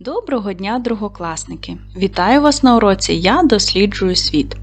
Доброго дня, другокласники! Вітаю вас на уроці Я досліджую світ.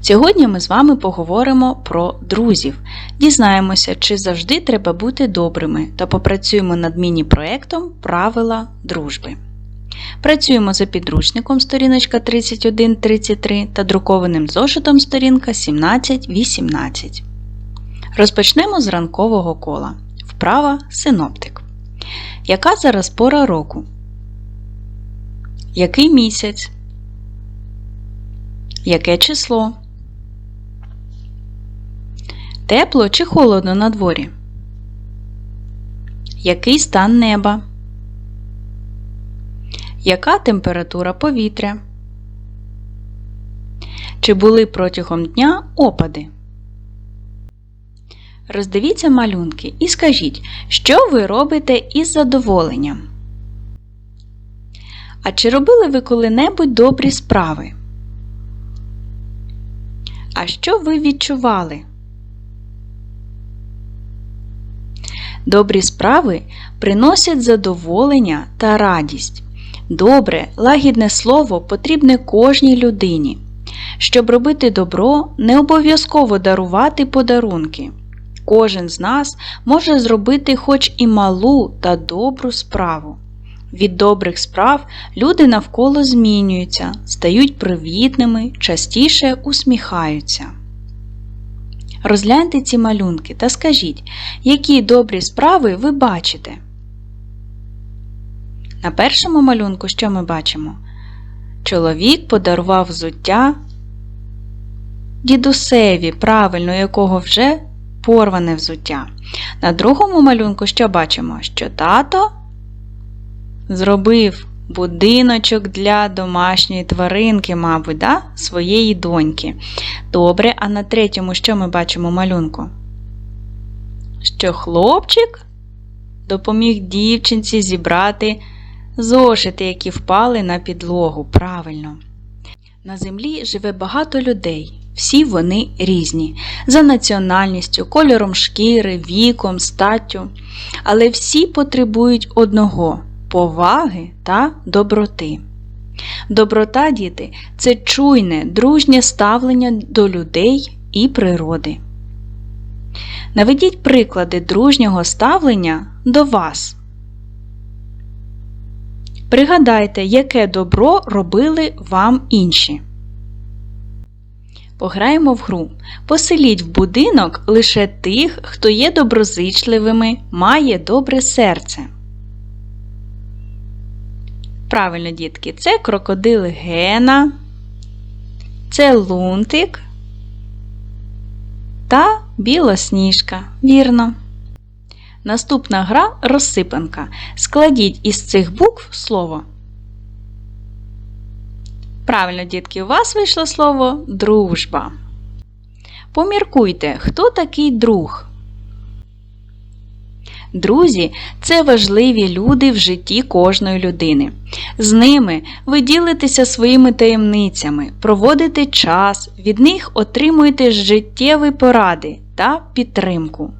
Сьогодні ми з вами поговоримо про друзів. Дізнаємося, чи завжди треба бути добрими та попрацюємо над міні-проектом Правила дружби. Працюємо за підручником сторіночка 31-33 та друкованим зошитом сторінка 17-18. Розпочнемо з ранкового кола. Вправа синоптик. Яка зараз пора року? Який місяць? Яке число? Тепло чи холодно на дворі? Який стан неба? Яка температура повітря? Чи були протягом дня опади? Роздивіться малюнки і скажіть, що ви робите із задоволенням. А чи робили ви коли-небудь добрі справи? А що ви відчували? Добрі справи приносять задоволення та радість. Добре, лагідне слово потрібне кожній людині. Щоб робити добро, не обов'язково дарувати подарунки. Кожен з нас може зробити хоч і малу та добру справу. Від добрих справ люди навколо змінюються, стають привітними, частіше усміхаються. Розгляньте ці малюнки та скажіть, які добрі справи ви бачите. На першому малюнку що ми бачимо? Чоловік подарував взуття дідусеві, правильно якого вже порване взуття. На другому малюнку що бачимо? Що тато зробив будиночок для домашньої тваринки, мабуть, да? своєї доньки. Добре, а на третьому що ми бачимо малюнку? Що хлопчик допоміг дівчинці зібрати зошити, які впали на підлогу. Правильно. На землі живе багато людей. Всі вони різні, за національністю, кольором шкіри, віком, статтю. Але всі потребують одного поваги та доброти. Доброта, діти, це чуйне, дружнє ставлення до людей і природи. Наведіть приклади дружнього ставлення до вас. Пригадайте, яке добро робили вам інші. Пограємо в гру. Поселіть в будинок лише тих, хто є доброзичливими, має добре серце. Правильно, дітки, це крокодил Гена, це лунтик та білосніжка. Вірно. Наступна гра розсипанка. Складіть із цих букв слово. Правильно, дітки, у вас вийшло слово дружба. Поміркуйте, хто такий друг? Друзі це важливі люди в житті кожної людини. З ними ви ділитеся своїми таємницями, проводите час, від них отримуєте життєві поради та підтримку.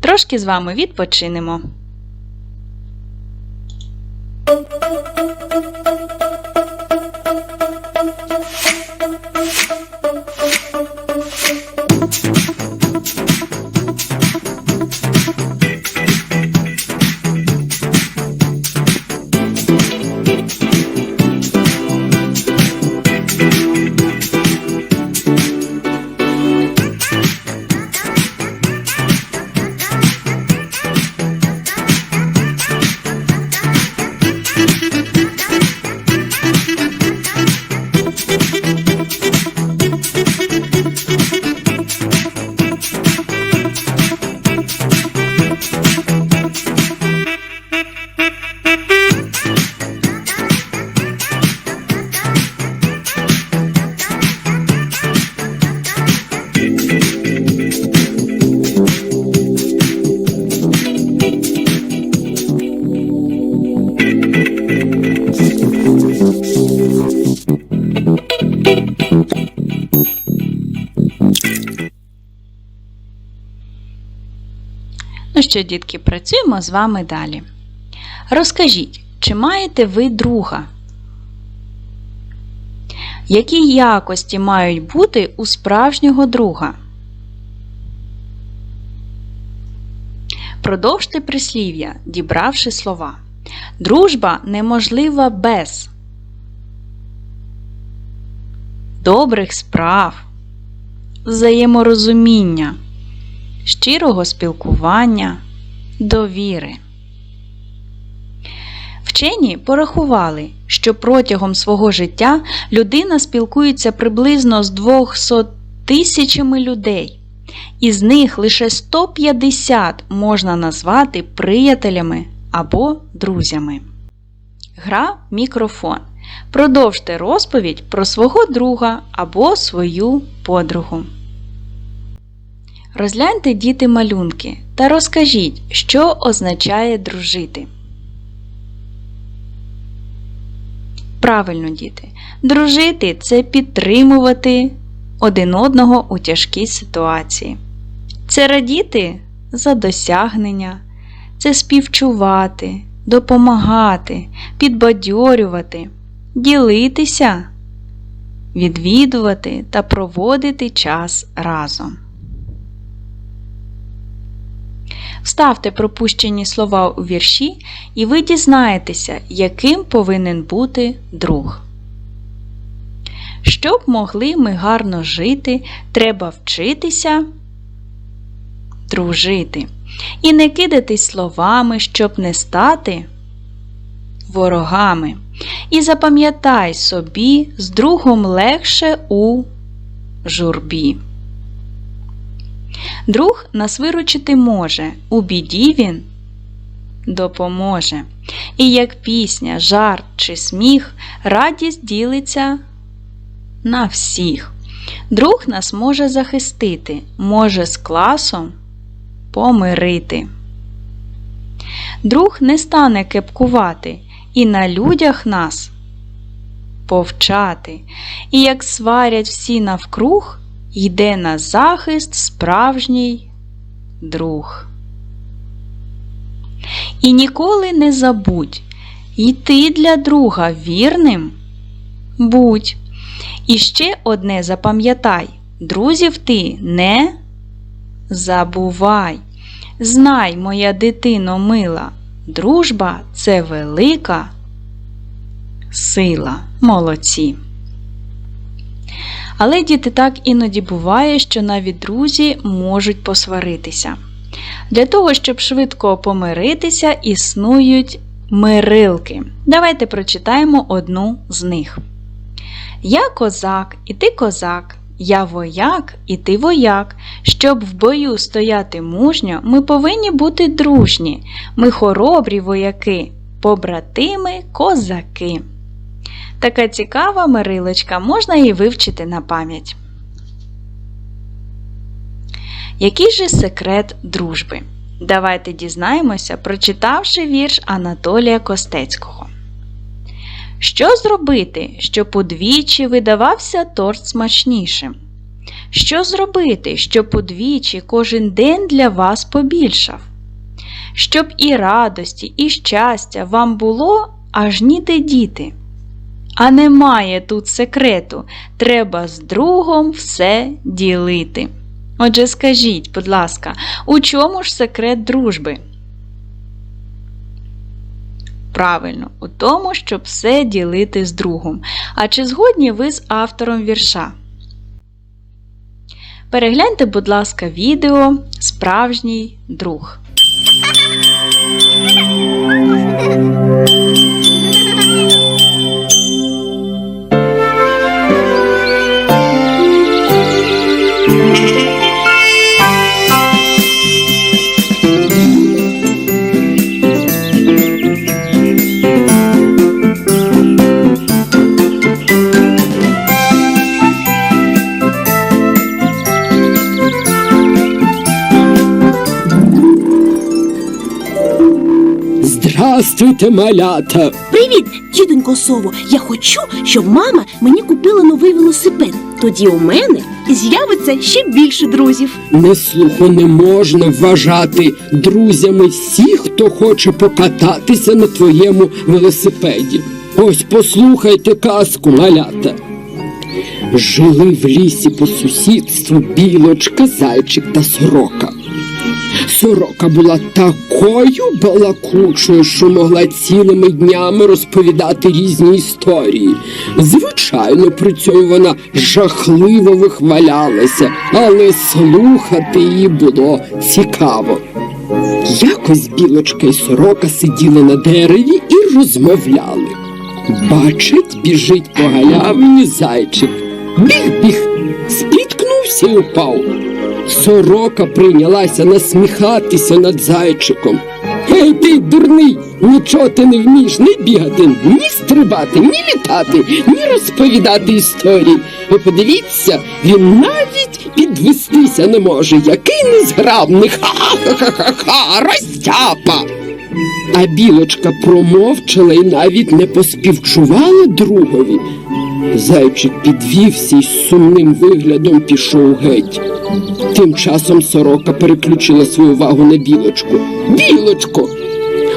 Трошки з вами відпочинемо. Ну що, дітки, працюємо з вами далі. Розкажіть, чи маєте ви друга? Які якості мають бути у справжнього друга? Продовжте прислів'я, дібравши слова. Дружба неможлива без добрих справ, взаєморозуміння, щирого спілкування, довіри. Вчені порахували, що протягом свого життя людина спілкується приблизно з 200 тисячами людей. Із них лише 150 можна назвати приятелями або друзями. Гра мікрофон. Продовжте розповідь про свого друга або свою подругу. Розгляньте діти малюнки та розкажіть, що означає дружити. Правильно, діти. Дружити це підтримувати один одного у тяжкій ситуації. Це радіти за досягнення, це співчувати, допомагати, підбадьорювати, ділитися, відвідувати та проводити час разом. Вставте пропущені слова у вірші, і ви дізнаєтеся, яким повинен бути друг. Щоб могли ми гарно жити, треба вчитися дружити. І не кидатись словами, щоб не стати ворогами. І запам'ятай собі, з другом легше у журбі. Друг нас виручити може, у біді він допоможе. І як пісня, жарт чи сміх, радість ділиться на всіх. Друг нас може захистити, може з класом помирити. Друг не стане кепкувати і на людях нас повчати. І як сварять всі навкруг, йде на захист справжній друг. І ніколи не забудь, йти для друга вірним будь. І ще одне запам'ятай, друзів ти не забувай. Знай, моя дитино мила, дружба це велика сила. Молодці. Але діти так іноді буває, що навіть друзі можуть посваритися. Для того, щоб швидко помиритися, існують мирилки. Давайте прочитаємо одну з них. Я козак, і ти козак, я вояк, і ти вояк. Щоб в бою стояти мужньо, ми повинні бути дружні. Ми хоробрі вояки, побратими козаки. Така цікава мирилочка, можна її вивчити на пам'ять. Який же секрет дружби? Давайте дізнаємося, прочитавши вірш Анатолія Костецького. Що зробити, щоб удвічі видавався торт смачнішим? Що зробити, щоб удвічі кожен день для вас побільшав? Щоб і радості, і щастя вам було аж ніде діти. А немає тут секрету. Треба з другом все ділити. Отже, скажіть, будь ласка, у чому ж секрет дружби? Правильно, у тому, щоб все ділити з другом. А чи згодні ви з автором вірша? Перегляньте, будь ласка, відео Справжній друг. Здрастуйте, малята. Привіт, діденько Сово. Я хочу, щоб мама мені купила новий велосипед. Тоді у мене з'явиться ще більше друзів. Неслуху не можна вважати друзями всіх, хто хоче покататися на твоєму велосипеді. Ось послухайте казку, малята. Жили в лісі по сусідству білочка, зайчик та сорока. Сорока була такою балакучою, що могла цілими днями розповідати різні історії. Звичайно, при цьому вона жахливо вихвалялася, але слухати її було цікаво. Якось білочка і сорока сиділи на дереві і розмовляли. Бачить, біжить по галявині зайчик. Біг-біг, спіткнувся і упав. Сорока прийнялася насміхатися над зайчиком. Гей, ти дурний, нічого ти не вмієш ні бігати, ні стрибати, ні літати, ні розповідати історії. Ви подивіться, він навіть підвестися не може. Який незграбний. Ха-ха-ха-ха, розтяпа. А білочка промовчала і навіть не поспівчувала другові. Зайчик підвівся і з сумним виглядом пішов геть. Тим часом сорока переключила свою увагу на білочку. Білочко,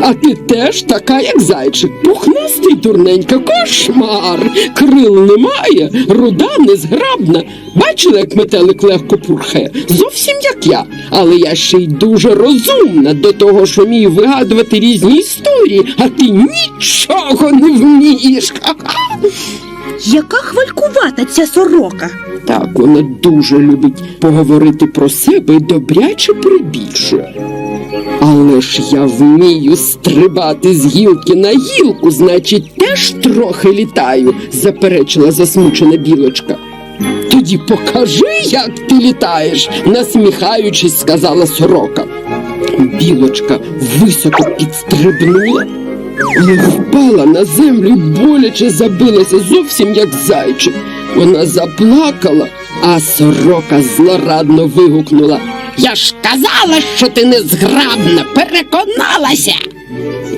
а ти теж така, як зайчик, пухнастий дурненька, кошмар. Крил немає, руда незграбна. Бачила, як метелик легко пурхе? Зовсім як я. Але я ще й дуже розумна до того, що вмію вигадувати різні історії, а ти нічого не вмієш. Ха-ха. Яка хвалькувата ця сорока. Так, вона дуже любить поговорити про себе і добряче прибільшує. Але ж я вмію стрибати з гілки на гілку, значить, теж трохи літаю, заперечила засмучена білочка. Тоді покажи, як ти літаєш, насміхаючись, сказала сорока. Білочка високо підстрибнула, але впала на землю і боляче забилася зовсім як зайчик. Вона заплакала, а сорока злорадно вигукнула. Я ж казала, що ти незграбна, переконалася.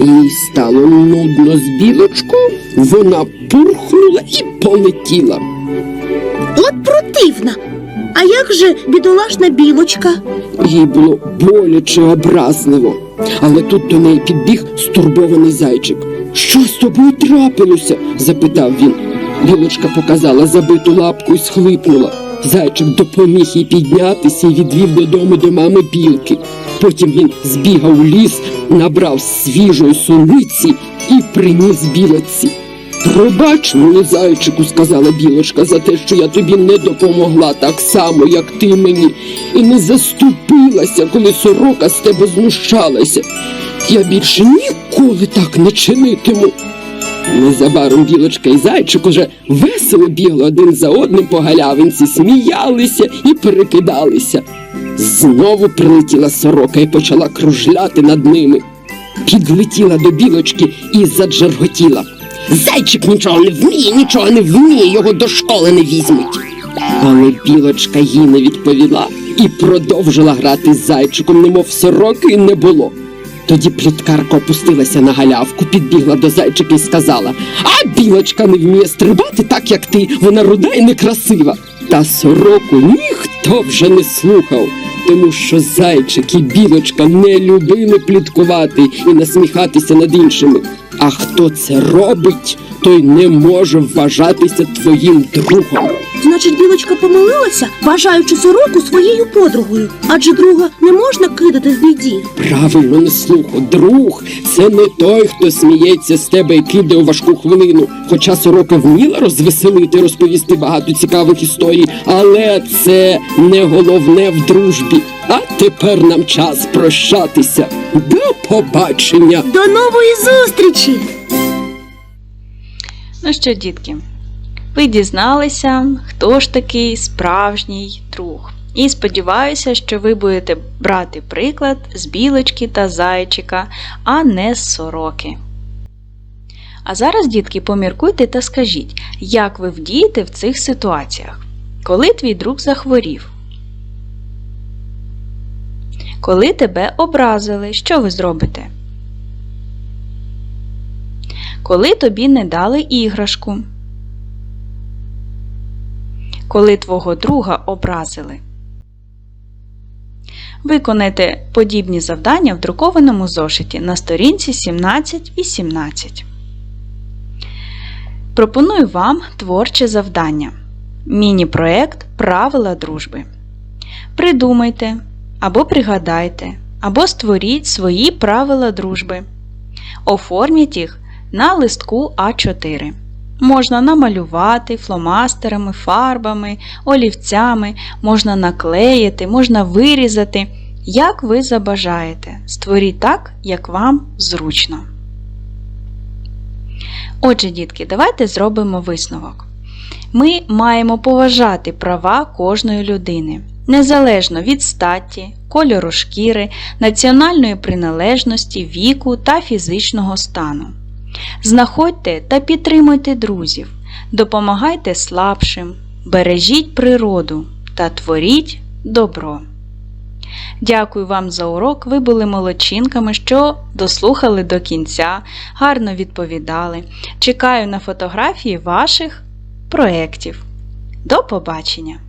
Їй стало нудно з білочкою, вона пурхнула і полетіла. От противна. А як же бідолашна білочка? Їй було боляче образливо. Але тут до неї підбіг стурбований зайчик. Що з тобою трапилося? запитав він. Білочка показала забиту лапку і схлипнула. Зайчик допоміг їй піднятися і відвів додому до мами білки. Потім він збігав у ліс, набрав свіжої суниці і приніс білоці. Пробач мені, зайчику, сказала білочка, за те, що я тобі не допомогла так само, як ти мені, і не заступилася, коли сорока з тебе знущалася. Я більше ніколи так не чинитиму. Незабаром білочка і зайчик уже весело бігли один за одним по галявинці, сміялися і перекидалися. Знову прилетіла сорока і почала кружляти над ними. Підлетіла до білочки і заджерготіла. Зайчик нічого не вміє, нічого не вміє, його до школи не візьмуть. Але білочка їй не відповіла і продовжила грати з зайчиком, немов сороки не було. Тоді пліткарка опустилася на галявку, підбігла до зайчика і сказала: А білочка не вміє стрибати так, як ти, вона руда і некрасива. Та сороку ніхто вже не слухав, тому що зайчик і білочка не любили пліткувати і насміхатися над іншими. А хто це робить, той не може вважатися твоїм другом. Значить, білочка помилилася, вважаючи сороку своєю подругою. Адже друга не можна кидати в біді. Правильно не слуху, друг, це не той, хто сміється з тебе і кидає у важку хвилину. Хоча сорока вміла розвеселити, розповісти багато цікавих історій, але це не головне в дружбі. А тепер нам час прощатися. До побачення! До нової зустрічі! Ну що, дітки, ви дізналися, хто ж такий справжній друг. І сподіваюся, що ви будете брати приклад з білочки та зайчика, а не з сороки. А зараз, дітки, поміркуйте та скажіть, як ви вдієте в цих ситуаціях, коли твій друг захворів? Коли тебе образили, що ви зробите? коли тобі не дали іграшку. Коли твого друга образили. Виконайте подібні завдання в друкованому зошиті на сторінці 17 і 17. Пропоную вам творче завдання. Міні-проект Правила дружби. Придумайте або пригадайте, або створіть свої правила дружби. Оформіть їх на листку А4. Можна намалювати фломастерами, фарбами, олівцями, можна наклеїти, можна вирізати, як ви забажаєте. Створіть так, як вам зручно. Отже, дітки, давайте зробимо висновок. Ми маємо поважати права кожної людини, незалежно від статі, кольору шкіри, національної приналежності, віку та фізичного стану. Знаходьте та підтримуйте друзів, допомагайте слабшим, бережіть природу та творіть добро. Дякую вам за урок. Ви були молодчинками, що дослухали до кінця, гарно відповідали. Чекаю на фотографії ваших проєктів. До побачення!